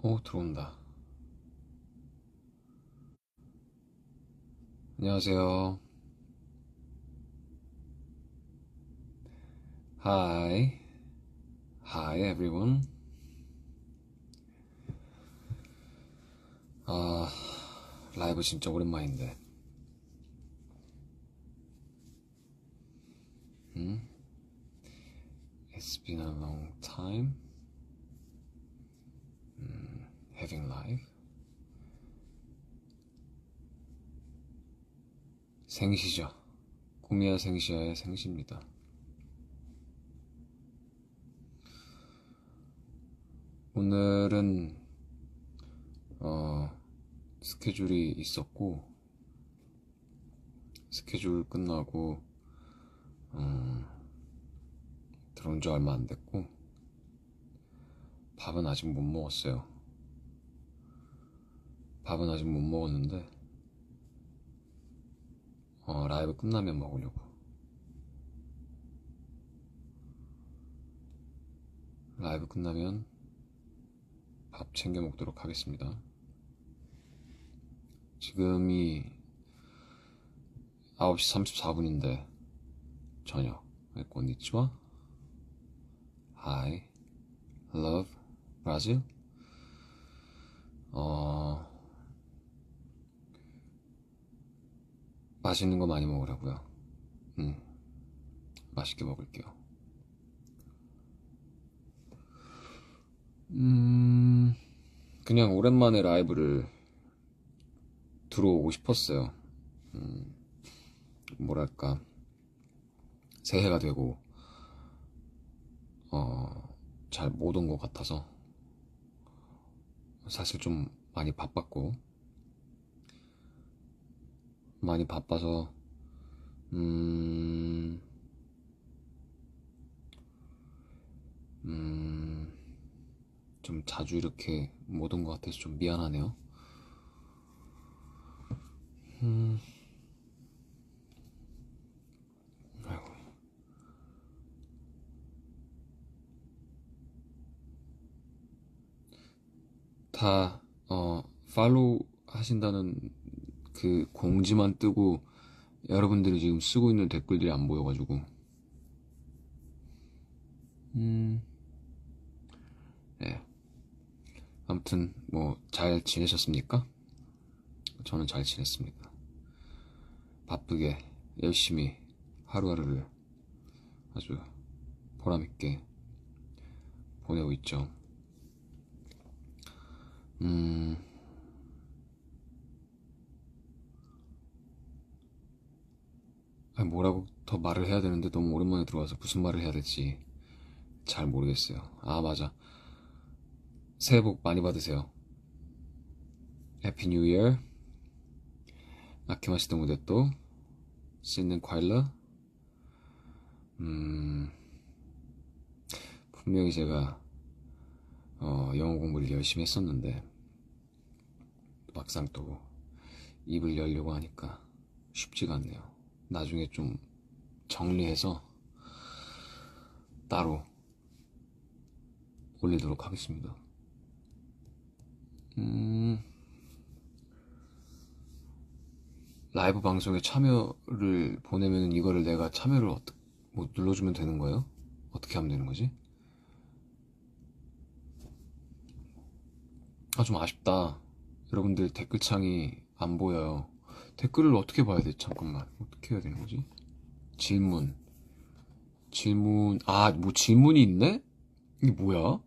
오, 들어온다. 안녕하세요. Hi. Hi, everyone. 아, 라이브 진짜 오랜만인데. 음? It's been a long time. 음, having live. 생시죠. 꾸미야 생시야의 생시입니다. 오늘은 어, 스케줄이 있었고 스케줄 끝나고 음, 들어온 지 얼마 안 됐고 밥은 아직 못 먹었어요. 밥은 아직 못 먹었는데 어, 라이브 끝나면 먹으려고. 라이브 끝나면 밥 챙겨 먹도록 하겠습니다. 지금이 9시 34분인데 저녁. konnichiwa. Hi. Love. Brazil. 어, 맛있는 거 많이 먹으라고요. 음, 맛있게 먹을게요. 음, 그냥 오랜만에 라이브를 들어오고 싶었어요. 음, 뭐랄까, 새해가 되고, 어, 잘 못 온 것 같아서, 사실 좀 많이 바빴고, 많이 바빠서, 음, 음, 좀 자주 이렇게 못 온 것 같아서 좀 미안하네요. 음, 아이고. 다, 어, 팔로우 하신다는 그 공지만 뜨고 여러분들이 지금 쓰고 있는 댓글들이 안 보여가지고 음, 네. 아무튼 뭐 잘 지내셨습니까? 저는 잘 지냈습니다. 바쁘게 열심히 하루하루를 아주 보람있게 보내고 있죠. 음, 아니, 뭐라고 더 말을 해야 되는데 너무 오랜만에 들어와서 무슨 말을 해야 될지 잘 모르겠어요. 아, 맞아. 새해 복 많이 받으세요. 해피 뉴 이어. 아키마시도 무대 또 씻는 과일러. 음, 분명히 제가 어, 영어 공부를 열심히 했었는데 막상 또 입을 열려고 하니까 쉽지가 않네요. 나중에 좀 정리해서 따로 올리도록 하겠습니다. 음, 라이브 방송에 참여를 보내면 이거를 내가 참여를 어떻게 뭐 눌러주면 되는 거예요? 어떻게 하면 되는 거지? 아, 좀 아쉽다. 여러분들 댓글창이 안 보여요. 댓글을 어떻게 봐야 돼? 잠깐만. 어떻게 해야 되는 거지? 질문. 질문. 아, 뭐 질문이 있네? 이게 뭐야?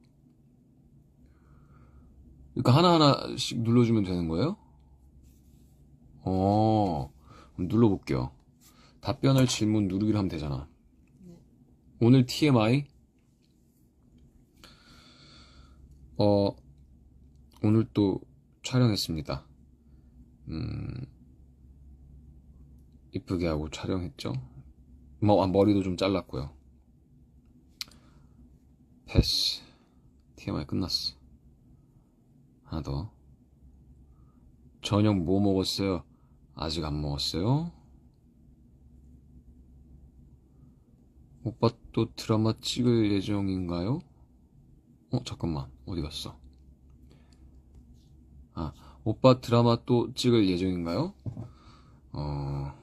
그러니까 하나하나씩 눌러주면 되는 거예요? 어, 눌러볼게요. 답변할 질문 누르기로 하면 되잖아. 오늘 TMI? 어, 오늘 또 촬영했습니다. 음, 이쁘게 하고 촬영했죠. 뭐, 아, 머리도 좀 잘랐고요. 패스. TMI 끝났어. 하나 더. 저녁 뭐 먹었어요? 아직 안 먹었어요? 오빠 또 드라마 찍을 예정인가요? 어, 잠깐만. 어디 갔어? 아, 오빠 드라마 또 찍을 예정인가요? 어,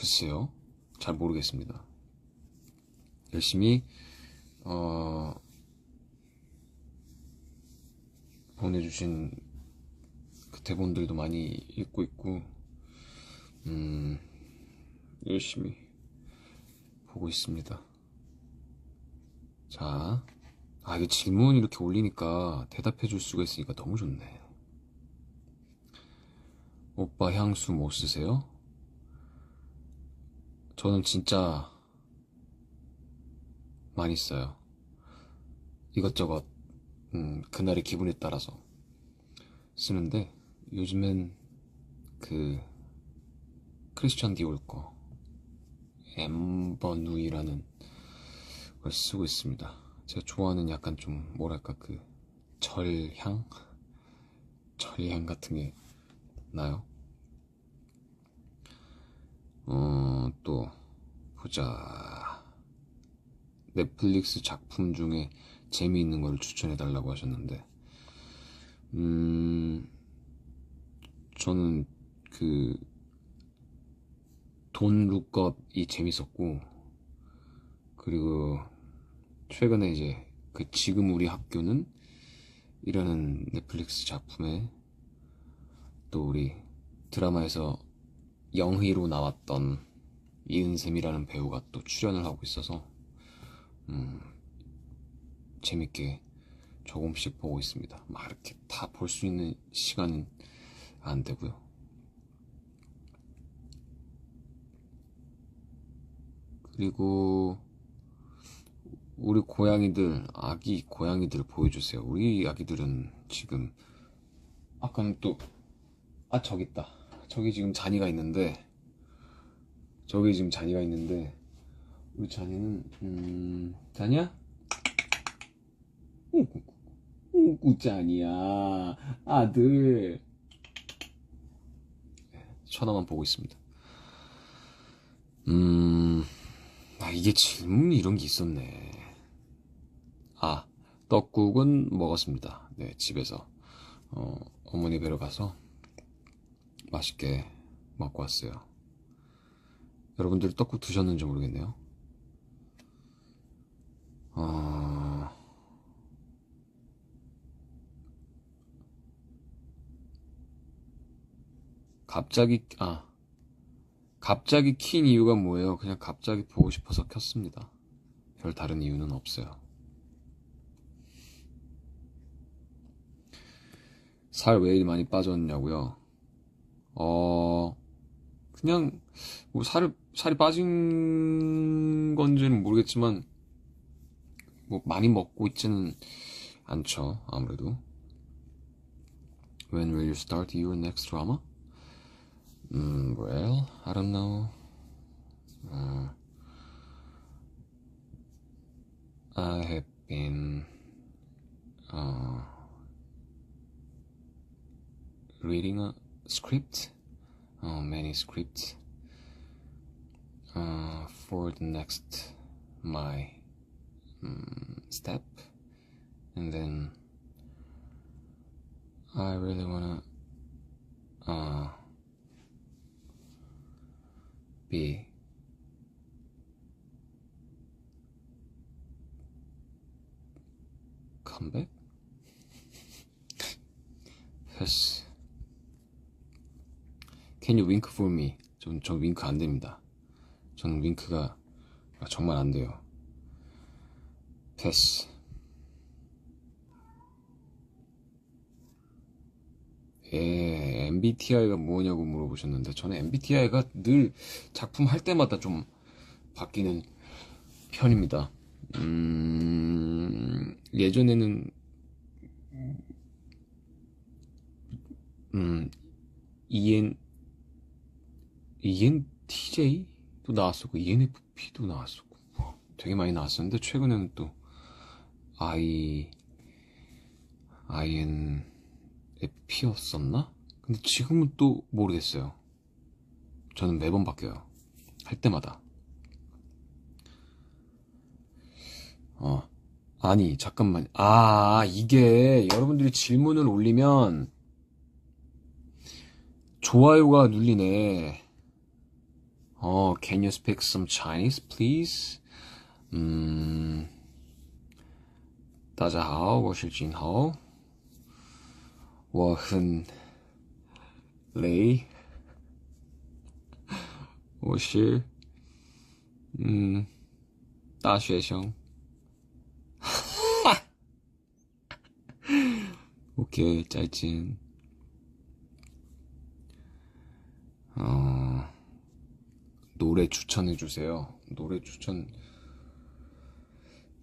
글쎄요. 잘 모르겠습니다. 열심히, 어, 보내주신 그 대본들도 많이 읽고 있고, 음, 열심히 보고 있습니다. 자, 아, 이게 질문 이렇게 올리니까 대답해 줄 수가 있으니까 너무 좋네. 오빠 향수 뭐 쓰세요? 저는 진짜 많이 써요. 이것저것, 음, 그날의 기분에 따라서 쓰는데, 요즘엔 그, 크리스천 디올 거, 엠버 누이라는 걸 쓰고 있습니다. 제가 좋아하는 약간 좀, 뭐랄까, 그, 절향? 절향 같은 게 나요. 어, 또, 보자. 넷플릭스 작품 중에 재미있는 걸 추천해 달라고 하셨는데, 음, 저는 그, 돈 룩업이 재밌었고, 그리고, 최근에 이제, 그 지금 우리 학교는, 이라는 넷플릭스 작품에, 또 우리 드라마에서 영희로 나왔던 이은샘이라는 배우가 또 출연을 하고 있어서 음, 재밌게 조금씩 보고 있습니다. 막 이렇게 다 볼 수 있는 시간은 안 되고요. 그리고 우리 고양이들, 아기 고양이들 보여주세요. 우리 아기들은 지금 아까는 또 아, 저기 있다. 저기 지금 잔이가 있는데, 저기 지금 잔이가 있는데, 우리 잔이는, 음, 잔이야? 우구, 잔이야. 아들. 천하만 보고 있습니다. 음, 아, 이게 질문이 이런 게 있었네. 아, 떡국은 먹었습니다. 네, 집에서. 어, 어머니 뵈러 가서 맛있게 먹고 왔어요. 여러분들 떡국 드셨는지 모르겠네요. 어... 갑자기, 아, 갑자기 킨 이유가 뭐예요? 그냥 갑자기 보고 싶어서 켰습니다. 별 다른 이유는 없어요. 살 왜 이리 많이 빠졌냐고요? 어, 그냥, 뭐, 살을, 살이 빠진 건지는 모르겠지만, 뭐, 많이 먹고 있지는 않죠, 아무래도. When will you start your next drama? Mm, well, I don't know. Uh, I have been, uh, reading a script, uh, many scripts, uh, for the next my um, step, and then I really wanna uh, be come back. Yes. Can you wink for me? 전, 저 윙크 안 됩니다. 저는 윙크가 정말 안 돼요. 패스. 예, MBTI가 뭐냐고 물어보셨는데, 저는 MBTI가 늘 작품 할 때마다 좀 바뀌는 편입니다. 음, 예전에는, 음, EN, ENTJ 도 나왔었고, ENFP도 나왔었고, 뭐 되게 많이 나왔었는데, 최근에는 또, I, INFP였었나? 근데 지금은 또 모르겠어요. 저는 매번 바뀌어요. 할 때마다. 어, 아니, 잠깐만. 아, 이게 여러분들이 질문을 올리면 좋아요가 눌리네. Oh, can you speak some Chinese, please? Mm. 嗯，大家好，我是君豪，我很累，我是嗯大学生。OK，再见。哦。노래 추천해 주세요. 노래 추천,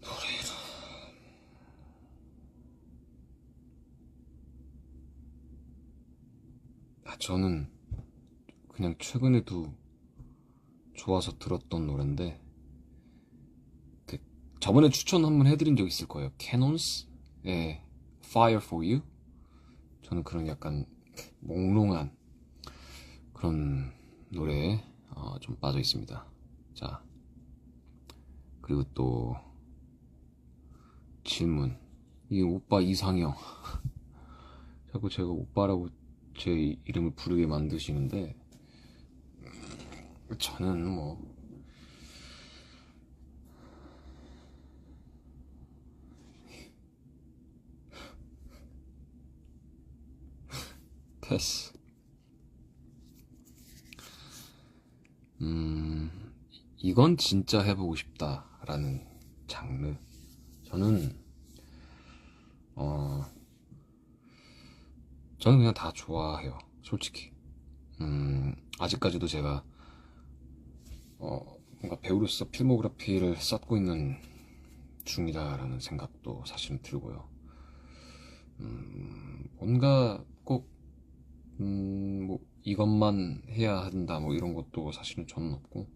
노래를. 아, 저는 그냥 최근에도 좋아서 들었던 노래인데, 그, 저번에 추천 한번 해드린 적 있을 거예요. 캐논스? 의 Fire for You? 저는 그런 약간 몽롱한 그런 노래에 어, 좀 빠져 있습니다. 자, 그리고 또 질문. 이 오빠 이상형. 자꾸 제가 오빠라고 제 이름을 부르게 만드시는데 저는 뭐 패스. 음, 이건 진짜 해보고 싶다라는 장르. 저는, 어, 저는 그냥 다 좋아해요. 솔직히. 음, 아직까지도 제가, 어, 뭔가 배우로서 필모그래피를 쌓고 있는 중이다라는 생각도 사실은 들고요. 음, 뭔가 꼭 음, 뭐, 이것만 해야 한다, 뭐, 이런 것도 사실은 저는 없고,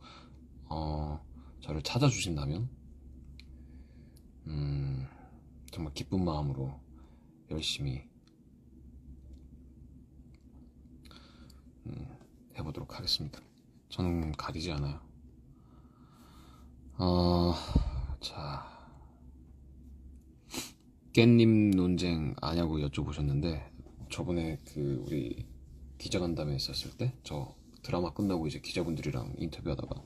어, 저를 찾아주신다면, 음, 정말 기쁜 마음으로 열심히, 음, 해보도록 하겠습니다. 저는 가리지 않아요. 어, 자, 깻잎 논쟁 아냐고 여쭤보셨는데, 저번에 그, 우리, 기자간담회 있었을 때 저 드라마 끝나고 이제 기자분들이랑 인터뷰하다가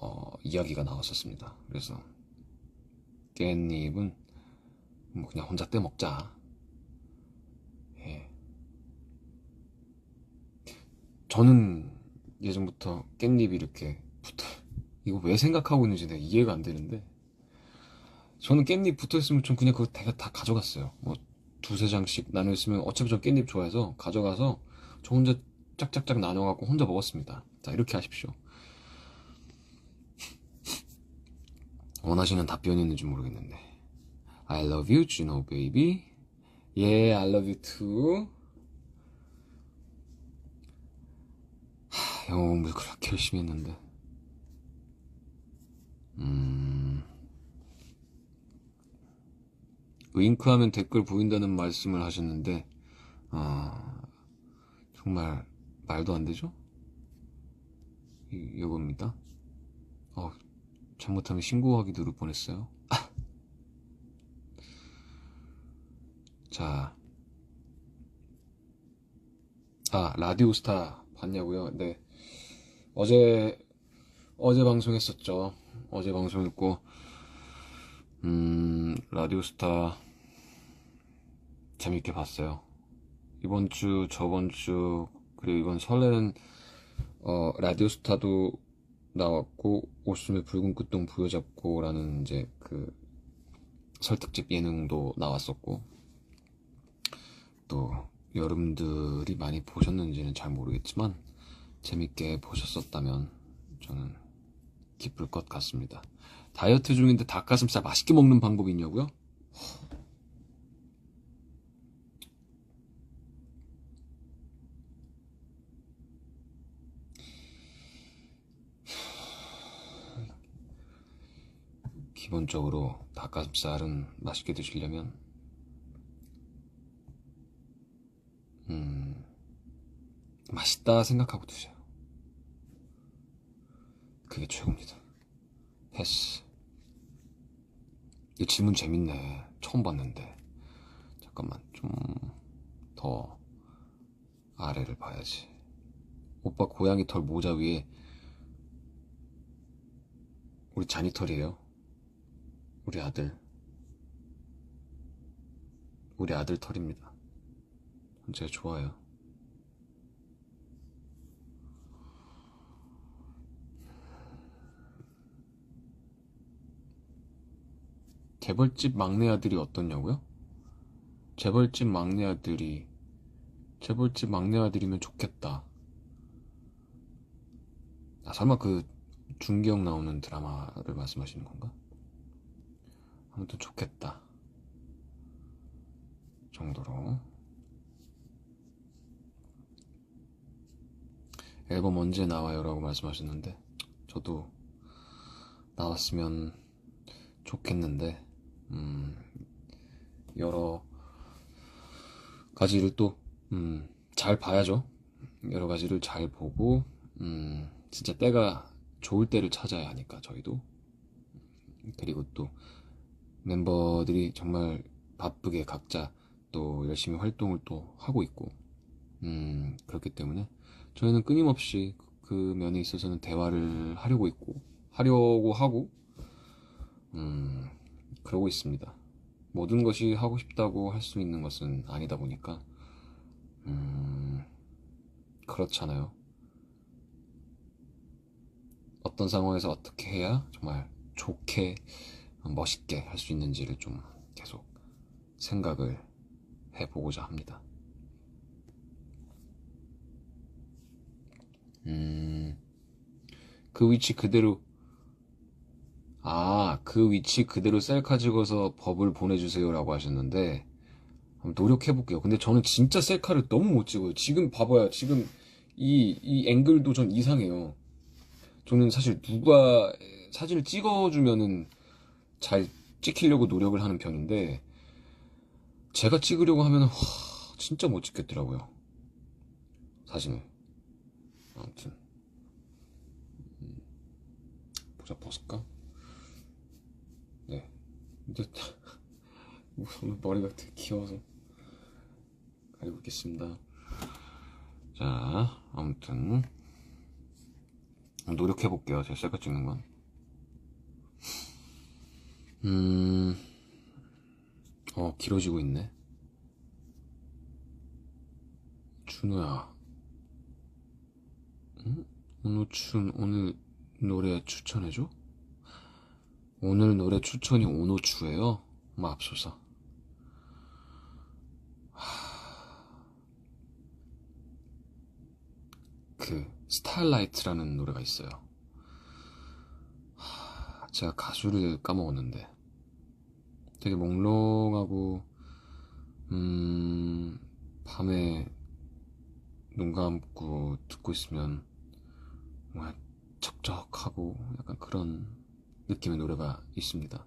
어, 이야기가 나왔었습니다. 그래서 깻잎은 뭐 그냥 혼자 떼 먹자. 예. 저는 예전부터 깻잎이 이렇게 붙어 이거 왜 생각하고 있는지 내가 이해가 안 되는데 저는 깻잎 붙어 있으면 좀 그냥 그거 다, 다 가져갔어요. 뭐 두세 장씩 나눠 있으면 어차피 저 깻잎 좋아해서 가져가서 저 혼자 짝짝짝 나눠 갖고 혼자 먹었습니다. 자, 이렇게 하십시오. 원하시는 답변이 있는지 모르겠는데. I love you, Juno baby. Yeah, I love you too. 하, 영어 공부 그렇게 열심히 했는데. 음. 윙크하면 댓글 보인다는 말씀을 하셨는데, 아, 정말 말도 안 되죠? 이, 이겁니다. 어, 잘못하면 신고하기 누를 뻔했어요. 자, 아, 라디오스타 봤냐고요? 네. 어제, 어제 방송했었죠. 어제 방송했고, 음, 라디오스타 재밌게 봤어요. 이번 주, 저번 주, 그리고 이번 설에는 어, 라디오스타도 나왔고, 오숨의 붉은 끝동 부여잡고라는 이제 그 설특집 예능도 나왔었고, 또 여러분들이 많이 보셨는지는 잘 모르겠지만, 재밌게 보셨었다면 저는 기쁠 것 같습니다. 다이어트 중인데 닭가슴살 맛있게 먹는 방법이 있냐고요? 기본적으로 닭가슴살은 맛있게 드시려면 음, 맛있다 생각하고 드세요. 그게 최고입니다. 패스. 이 질문 재밌네. 처음 봤는데. 잠깐만, 좀 더 아래를 봐야지. 오빠 고양이 털 모자 위에 우리 자니 털이에요. 우리 아들. 우리 아들 털입니다. 제가 좋아요. 재벌집 막내 아들이 어떻냐고요? 재벌집 막내 아들이 재벌집 막내 아들이면 좋겠다. 아, 설마 그 준경 나오는 드라마를 말씀하시는 건가? 아무튼 좋겠다. 정도로. 앨범 언제 나와요? 라고 말씀하셨는데, 저도 나왔으면 좋겠는데, 음, 여러 가지를 또, 음, 잘 봐야죠. 여러 가지를 잘 보고, 음, 진짜 때가 좋을 때를 찾아야 하니까, 저희도. 그리고 또, 멤버들이 정말 바쁘게 각자 또 열심히 활동을 또 하고 있고, 음, 그렇기 때문에 저희는 끊임없이 그 면에 있어서는 대화를 하려고 있고, 하려고 하고, 음, 그러고 있습니다. 모든 것이 하고 싶다고 할 수 있는 것은 아니다 보니까, 음, 그렇잖아요. 어떤 상황에서 어떻게 해야 정말 좋게, 멋있게 할 수 있는지를 좀 계속 생각을 해보고자 합니다. 음, 그 위치 그대로, 아, 그 위치 그대로 셀카 찍어서 법을 보내주세요라고 하셨는데, 노력해볼게요. 근데 저는 진짜 셀카를 너무 못 찍어요. 지금 봐봐요. 지금 이, 이 앵글도 좀 이상해요. 저는 사실 누가 사진을 찍어주면은 잘 찍히려고 노력을 하는 편인데, 제가 찍으려고 하면, 와, 진짜 못 찍겠더라고요. 사진을. 아무튼. 음, 모자 벗을까? 네. 근데, 오늘 머리가 되게 귀여워서 가리고 있겠습니다. 자, 아무튼. 노력해볼게요. 제가 셀카 찍는 건. 음, 어, 길어지고 있네. 준호야. 응? 오노춘, 오늘 노래 추천해줘? 오늘 노래 추천이 오노추예요? 맙소사. 그, 스타일라이트라는 노래가 있어요. 하, 제가 가수를 까먹었는데. 되게 몽롱하고, 음, 밤에 눈 감고 듣고 있으면, 뭔가 척척하고 약간 그런 느낌의 노래가 있습니다.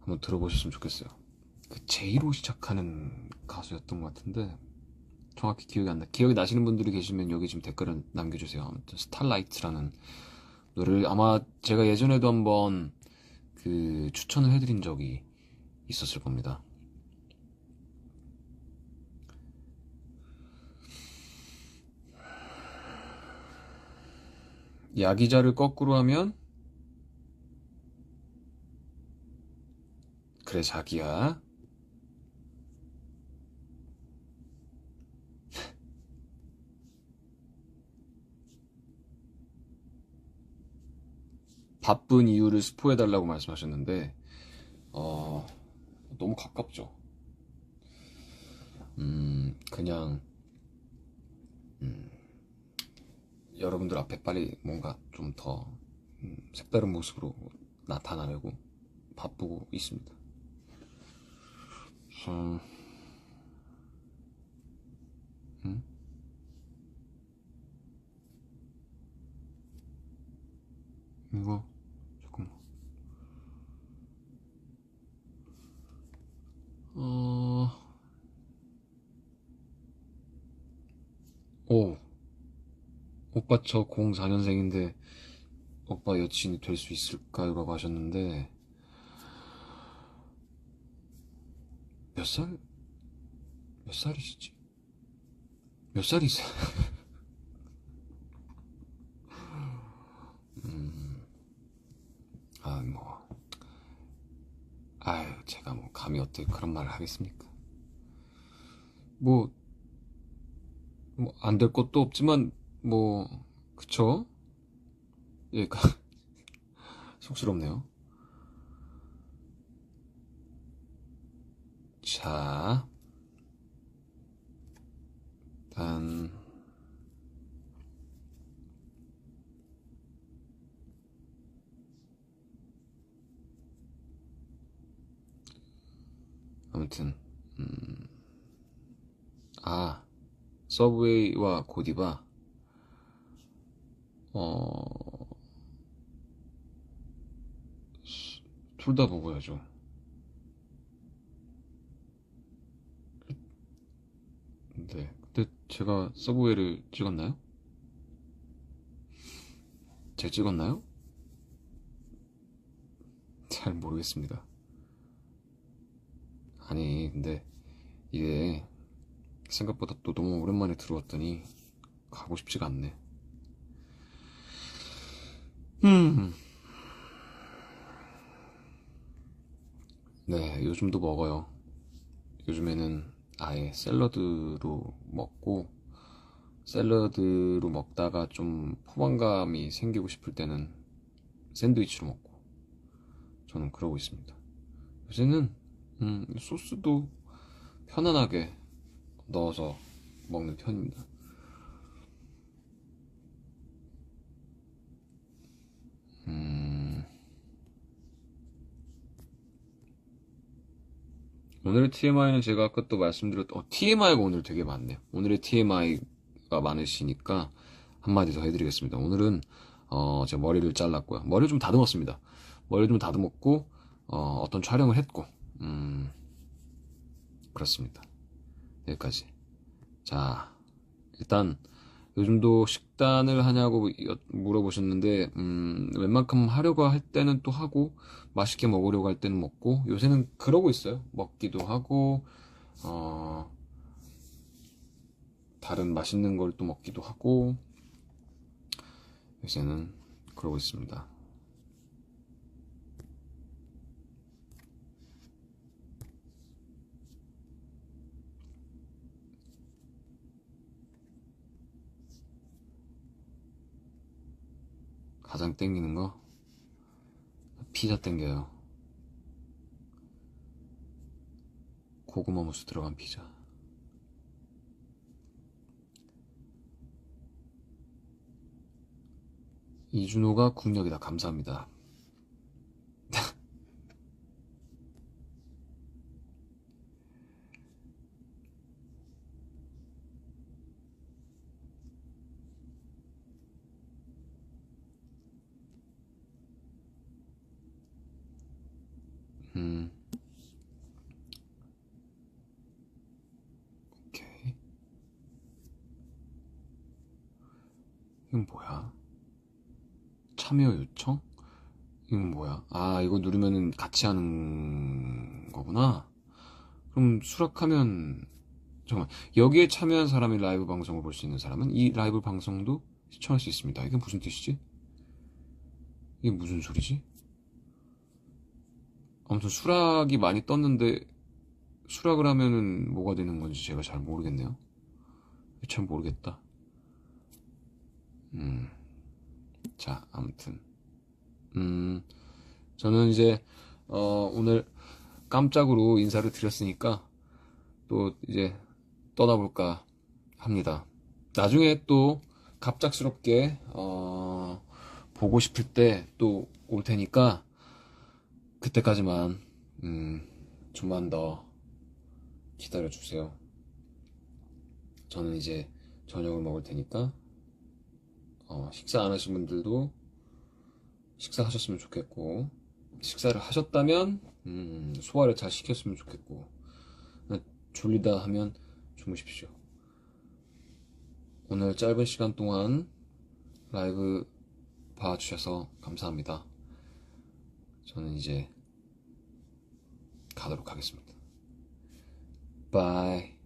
한번 들어보셨으면 좋겠어요. 그 제이로 시작하는 가수였던 것 같은데, 정확히 기억이 안 나. 기억이 나시는 분들이 계시면 여기 좀 댓글을 남겨주세요. 아무튼 스타라이트라는 노래를 아마 제가 예전에도 한번 그 추천을 해드린 적이 있었을 겁니다. 야기자를 거꾸로 하면 그래 자기야 바쁜 이유를 스포해달라고 말씀하셨는데, 어, 너무 가깝죠. 음, 그냥, 음, 여러분들 앞에 빨리 뭔가 좀더 음, 색다른 모습으로 나타나려고 바쁘고 있습니다. 음, 음? 이거 잠깐만. 어, 오, 오빠 저 04년생인데 오빠 여친이 될 수 있을까요? 라고 하셨는데 몇 살, 몇 살이시지? 몇 살이세요? 음, 아, 뭐, 아유, 제가 뭐, 감히 어떻게 그런 말을 하겠습니까? 뭐, 뭐, 안 될 것도 없지만, 뭐, 그쵸? 예, 가- 쑥스럽네요. 자, 일단, 아무튼, 음, 아, 서브웨이와 고디바, 어, 둘 다 먹어야죠. 네. 근데 제가 서브웨이를 찍었나요? 제가 찍었나요? 잘 모르겠습니다. 아니, 근데 이게 생각보다 또 너무 오랜만에 들어왔더니 가고 싶지가 않네. 음, 네, 요즘도 먹어요. 요즘에는 아예 샐러드로 먹고, 샐러드로 먹다가 좀 포만감이 생기고 싶을 때는 샌드위치로 먹고, 저는 그러고 있습니다. 요새는, 음, 소스도 편안하게 넣어서 먹는 편입니다. 음, 오늘의 TMI는 제가 아까 또 말씀드렸던, 어, TMI가 오늘 되게 많네요. 오늘의 TMI가 많으시니까 한마디 더 해드리겠습니다. 오늘은, 어, 제가 머리를 잘랐고요. 머리를 좀 다듬었습니다. 머리를 좀 다듬었고, 어, 어떤 촬영을 했고, 음, 그렇습니다. 여기까지. 자, 일단, 요즘도 식단을 하냐고 여- 물어보셨는데, 음, 웬만큼 하려고 할 때는 또 하고, 맛있게 먹으려고 할 때는 먹고, 요새는 그러고 있어요. 먹기도 하고, 어, 다른 맛있는 걸 또 먹기도 하고, 요새는 그러고 있습니다. 가장 땡기는 거? 피자 땡겨요. 고구마 무스 들어간 피자. 이준호가 국력이다. 감사합니다. 이건 뭐야? 참여 요청? 이건 뭐야? 아, 이거 누르면은 같이 하는 거구나. 그럼 수락하면, 잠깐만, 여기에 참여한 사람이 라이브 방송을 볼 수 있는 사람은 이 라이브 방송도 시청할 수 있습니다. 이게 무슨 뜻이지? 이게 무슨 소리지? 아무튼 수락이 많이 떴는데, 수락을 하면은 뭐가 되는 건지 제가 잘 모르겠네요. 잘 모르겠다. 음, 자, 아무튼. 음, 저는 이제, 어, 오늘 깜짝으로 인사를 드렸으니까, 또 이제 떠나볼까 합니다. 나중에 또 갑작스럽게, 어, 보고 싶을 때 또 올 테니까, 그때까지만, 음, 좀만 더 기다려주세요. 저는 이제 저녁을 먹을 테니까, 어, 식사 안 하신 분들도 식사하셨으면 좋겠고, 식사를 하셨다면, 음, 소화를 잘 시켰으면 좋겠고, 졸리다 하면 주무십시오. 오늘 짧은 시간 동안 라이브 봐주셔서 감사합니다. 저는 이제 가도록 하겠습니다. Bye.